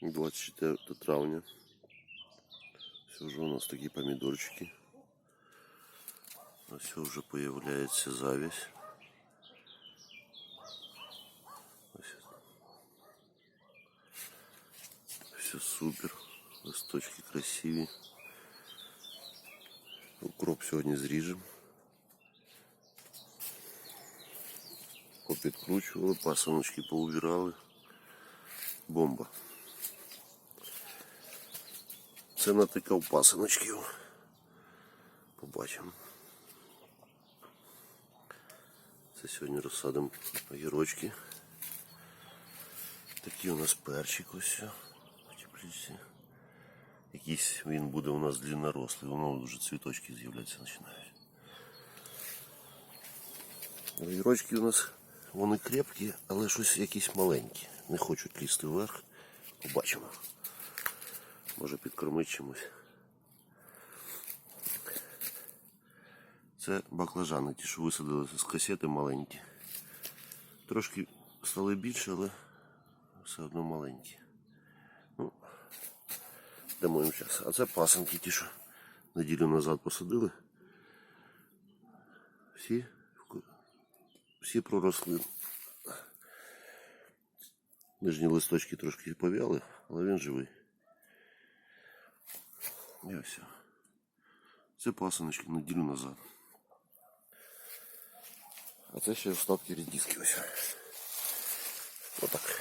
24 травня. Все уже у нас такие помидорчики. А все уже появляется зависть. Все супер. Листочки красиві. Укроп сьогодні зріжемо. Попідкручували, пасаночки поубирали. Бомба. Це натикав пасаночків. Побачимо. Це сьогодні розсадимо огірочки. Такий у нас перчик ось. в теплиці. Якийсь він буде у нас длиннорослий, воно вже цвіточки з'являтися починають. Огірочки у нас вони крепкі, але щось якісь маленькі. Не хочуть лізти вверх. Побачимо. Може підкормити чимось. Це баклажани, ті, що висадили з касети маленькі. Трошки стали більше, але все одно маленькі. Ну, дамо їм час. А це пасанки, ті, що неділю назад посадили. Всі, всі проросли. Нижні листочки трошки пов'яли, але він живий. І ось. Це пасаночки неділю назад. А це ще остатки редиски ось. Отак.